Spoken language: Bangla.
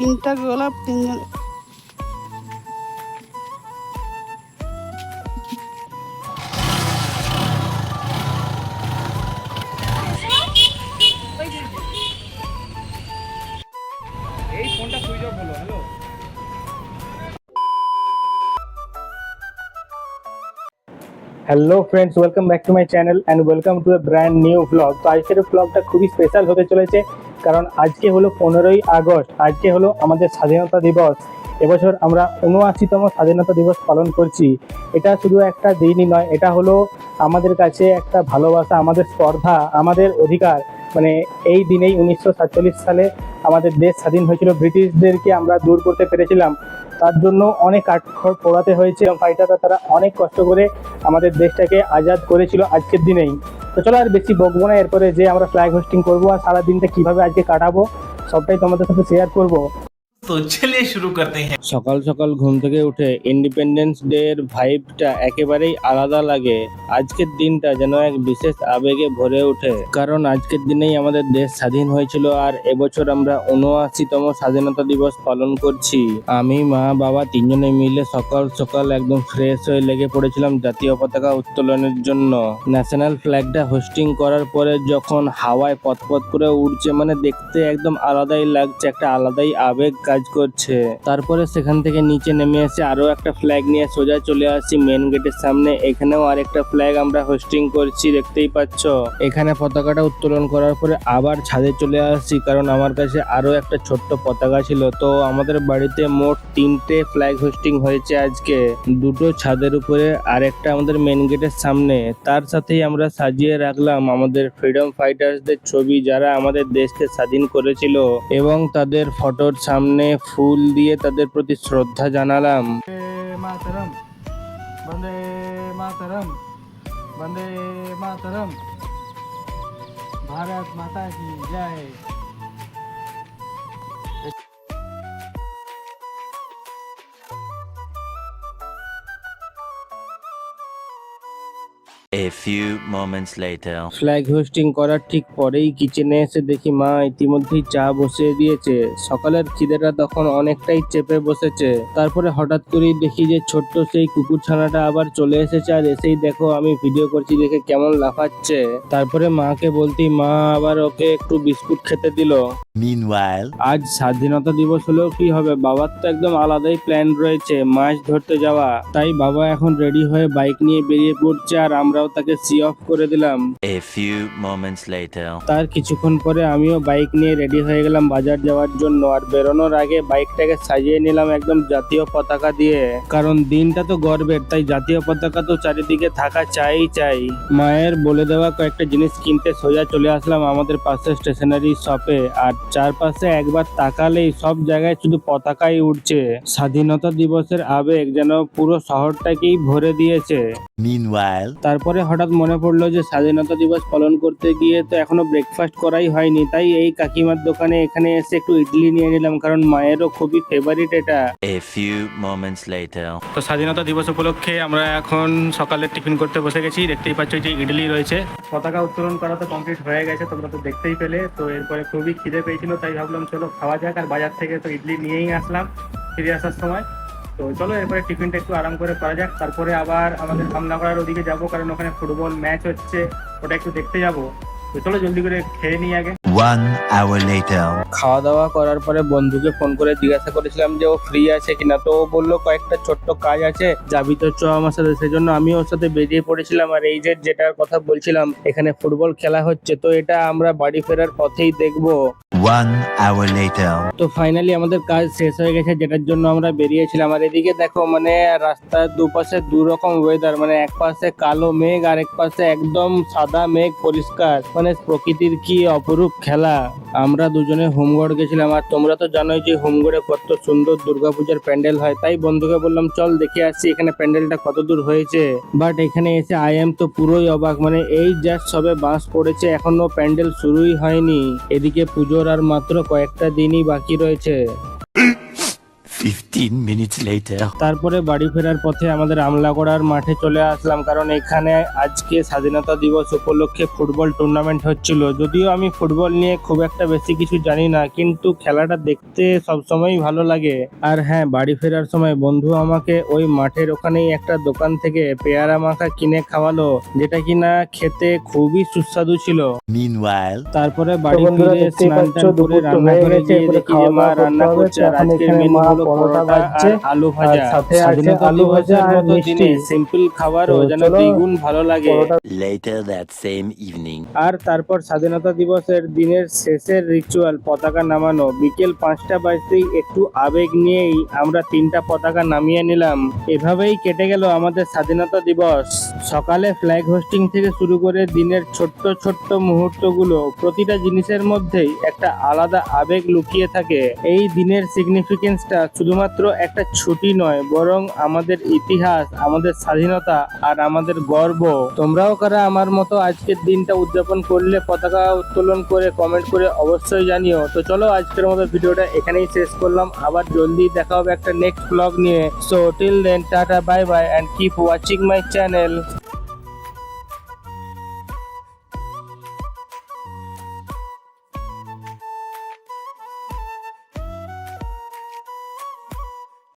তিনটা গোলাপ তিনজন। এই ফোনটা সুইচ অফ হলো hello. Hello friends welcome back to my channel and welcome to a brand new vlog তো আজকের ব্লগটা খুবই স্পেশাল হতে চলেছে। কারণ আজকে হলো পনেরোই আগস্ট, আজকে হলো আমাদের স্বাধীনতা দিবস। এবছর আমরা উনআশিতম স্বাধীনতা দিবস পালন করছি। এটা শুধু একটা দিনই নয়, এটা হলো আমাদের কাছে একটা ভালোবাসা, আমাদের স্পর্ধা, আমাদের অধিকার। মানে এই দিনেই উনিশশো সাতচল্লিশ সালে আমাদের দেশ স্বাধীন হয়েছিল। ব্রিটিশদেরকে আমরা দূর করতে পেরেছিলাম। তার জন্য অনেক কাঠখড় পোড়াতে হয়েছে। এবং ফাইটাররা তারা অনেক কষ্ট করে আমাদের দেশটাকে আজাদ করেছিল আজকের দিনেই। তো চলো আর বেশি বকবো না, এরপরে যে আমরা ফ্ল্যাগ হোস্টিং করব আর সারাদিনটা কীভাবে আজকে কাটাবো, সবটাই তোমাদের সাথে শেয়ার করব। तो चलिए शुरू करते हैं সকাল সকাল ঘুম থেকে উঠে ইন্ডিপেন্ডেন্স ডে এর ভাইবটা একেবারেই আলাদা লাগে আজকের দিনটা যেন এক বিশেষ আবেগে ভরে ওঠে কারণ আজকের দিনেই আমাদের দেশ স্বাধীন হয়েছিল আর এবছর আমরা উনআশিতম স্বাধীনতা দিবস পালন করছি আমি মা বাবা তিনজনে মিলে সকাল সকাল একদম ফ্রেশ হয়ে লেগে পড়েছিলাম জাতীয় পতাকা উত্তোলনের জন্য ন্যাশনাল ফ্ল্যাগটা হোস্টিং করার পরে যখন হাওয়ায় পথপথ করে উড়ছে মানে দেখতে একদম আলাদাই লাগছে একটা আলাদাই আবেগ কাজ করছে। তারপরে সেখান থেকে নিচে নেমে এসে আরও একটা ফ্ল্যাগ নিয়ে সোজা চলে আসছি মেন গেটের সামনে। এখানেও আরেকটা ফ্ল্যাগ আমরা হোস্টিং করছি, দেখতেই পাচ্ছ। এখানে পতাকাটা উত্তোলন করার পরে আবার ছাদে চলে আসছি কারণ আমার কাছে আরও একটা ছোট্ট পতাকা ছিল। তো আমাদের বাড়িতে মোট তিনটে ফ্ল্যাগ হোস্টিং হয়েছে আজকে। দুটো ছাদের উপরে আর একটা আমাদের মেন গেটের সামনে। তার সাথেই আমরা সাজিয়ে রাখলাম আমাদের ফ্রিডম ফাইটার্সদের ছবি, যারা আমাদের দেশকে স্বাধীন করেছিল। এবং তাদের ফটোর সামনে ফুল দিয়ে তাদের প্রতি শ্রদ্ধা জানালাম। মাতরম বন্দে বন্দে মাতরম। ভারত মাতা কি জয়। A few moments later. Flag hoisting করার ঠিক পরেই কিচেনে এসে দেখি মা ইতিমধ্যেই চা বসিয়ে দিয়েছে। সকালের খিদেটা তখন অনেকটাই চেপে বসেছে। তারপরে হঠাৎ করেই দেখি যে ছোট্ট সেই কুকুর ছানাটা আবার চলে এসেছে আর এসেই দেখো আমি ভিডিও করছি দেখে কেমন লাফাচ্ছে। তারপরে মাকে বলতেই মা আবার ওকে একটু বিস্কুট খেতে দিল। Meanwhile, আজ স্বাধীনতা দিবস হলেও কি হবে? বাবার তো একদম আলাদাই প্ল্যান রয়েছে মাছ ধরতে যাওয়া। তাই বাবা এখন রেডি হয়ে বাইক নিয়ে বেরিয়ে পড়ছে আর আমরাও তাকে সি অফ করে দিলাম। A few moments later. তার কিছুক্ষণ পরে আমিও বাইক নিয়ে রেডি হয়ে গেলাম বাজার যাওয়ার জন্য আর বেরোনোর আগে বাইকটাকে সাজিয়ে নিলাম একদম জাতীয় পতাকা দিয়ে। কারণ দিনটা তো গর্বের তাই জাতীয় পতাকা তো চারিদিকে থাকা চাই চাই। মায়ের বলে দেওয়া কয়েকটা জিনিস কিনতে সোজা চলে আসলাম আমাদের পাশে স্টেশনারি শপে আর চারপাশে একবার তাকালেই সব জায়গায় শুধু পতাকাই উঠছে স্বাধীনতা দিবসের আবেগ যেন পুরো শহরটাকেই ভরে দিয়েছে। Meanwhile, তারপরে হঠাৎ মনে পড়ল যে স্বাধীনতা দিবস পালন করতে গিয়ে তো এখনও ব্রেকফাস্ট করাই হয়নি। তাই এই কাকিমার দোকানে এখানে এসে একটু ইডলি নিয়ে নিলাম কারণ মায়েরও খুবই ফেভারিট এটা। A few moments later. তো স্বাধীনতা দিবস উপলক্ষে আমরা এখন সকালে টিফিন করতে বসে গেছি। দেখতেই পাচ্ছ যে ইডলি রয়েছে। পতাকা উত্তোলন করা তো কমপ্লিট হয়ে গেছে তোমরা তো দেখতেই পেলে। তো এরপরে খুবই খিদে পেয়েছিল তাই ভাবলাম চলো খাওয়া যাক আর বাজার থেকে তো ইডলি নিয়েই আসলাম ফিরে আসার সময়। তো চলো, এরপরে টিফিনটা একটু আরাম করে করা যাক। তারপরে আবার আমাদের রামনগরের ওদিকে যাব, কারণ ওখানে ফুটবল ম্যাচ হচ্ছে, ওটা একটু দেখতে যাব। তো চলো, জলদি করে খেয়ে নিই আগে। One hour later. খাওয়া দাওয়া করার পরে বন্ধুকে ফোন করে জিজ্ঞাসা করেছিলাম যে ও ফ্রি আছে কিনা তো ও বলল কয়েকটা ছোট্ট কাজ আছে যাবি তো চ আমার সাথে সেজন্য আমি ওর সাথে বেরিয়ে পড়েছিলাম। আর এই যে যেটার কথা বলছিলাম এখানে ফুটবল খেলা হচ্ছে তো এটা আমরা বাড়ি ফেরার পথেই দেখব। One hour later. তো ফাইনালি আমাদের কাজ শেষ হয়ে গেছে যেটার জন্য আমরা বেরিয়েছিলাম। আর এদিকে দেখো মানে রাস্তার দুপাশে দু রকম ওয়েদার মানে এক পাশে কালো মেঘ আর এক পাশে একদম সাদা মেঘ পরিষ্কার। মানে প্রকৃতির কি অপরূপ খেলা, আমরা দুজনে হোমগড় গেছিলাম। আর তোমরা তো জানোই যে হোমগড়ে কত সুন্দর দুর্গাপূজার প্যান্ডেল হয়। তাই বন্ধুকে বললাম, চল দেখে আসছি এখানে প্যান্ডেলটা কত দূর হয়েছে। বাট এখানে এসে আই এম তো পুরোই অবাক। মানে এই জাস্ট সবে বাস পড়েছে, এখনও প্যান্ডেল শুরুই হয়নি। এদিকে পুজোর আর মাত্র কয়েকটা দিনই বাকি রয়েছে। 15 minutes later. তারপরে বাড়ি ফেরার পথে আমাদের আমলাগড়ার মাঠে চলে আসলাম কারণ এখানে আজকে স্বাধীনতা দিবস উপলক্ষে ফুটবল টুর্নামেন্ট হচ্ছিল। যদিও আমি ফুটবল নিয়ে খুব একটা বেশি কিছু জানি না কিন্তু খেলাটা দেখতে সবসময়ই ভালো লাগে। আর হ্যাঁ বাড়ি ফেরার সময় বন্ধু আমাকে ওই মাঠের ওখানেই একটা দোকান থেকে পেয়ারা মাখা কিনে খাওয়ালো যেটা কিনা খেতে খুবই সুস্বাদু ছিল। Meanwhile, তারপরে বাড়ি ফিরে স্নান টান করে গিয়ে দেখি মা রান্না করছে আর আজকের মেনু হলো পরোটা ভাজছে, আর আলু ভাজা। সাথে আছে আলু ভাজা আর মিষ্টি। সিম্পল খাবারও তো যেন দ্বিগুণ ভালো লাগে। later that same evening. আর তারপর স্বাধীনতা দিবসের দিনের শেষের রিচুয়াল পতাকা নামানো। বিকেল পাঁচটা বাজতেই একটু আবেগ নিয়েই আমরা তিনটা পতাকা নামিয়ে নিলাম। এভাবেই কেটে গেল আমাদের স্বাধীনতা দিবস। সকালে ফ্ল্যাগ হোস্টিং থেকে শুরু করে দিনের ছোট্ট ছোট্ট মুহূর্তগুলো প্রতিটা জিনিসের মধ্যেই একটা আলাদা আবেগ লুকিয়ে থাকে। এই দিনের সিগনিফিকেন্সটা শুধুমাত্র একটা ছুটি নয়, বরং আমাদের ইতিহাস, আমাদের স্বাধীনতা আর আমাদের গর্ব। তোমরাও কারা আমার মতো আজকের দিনটা উদযাপন করলে পতাকা উত্তোলন করে কমেন্ট করে অবশ্যই জানিও। তো চলো আজকের মতো ভিডিওটা এখানেই শেষ করলাম। আবার জলদি দেখা হবে একটা নেক্সট ব্লগ নিয়ে। So till then tata bye bye and keep watching my channel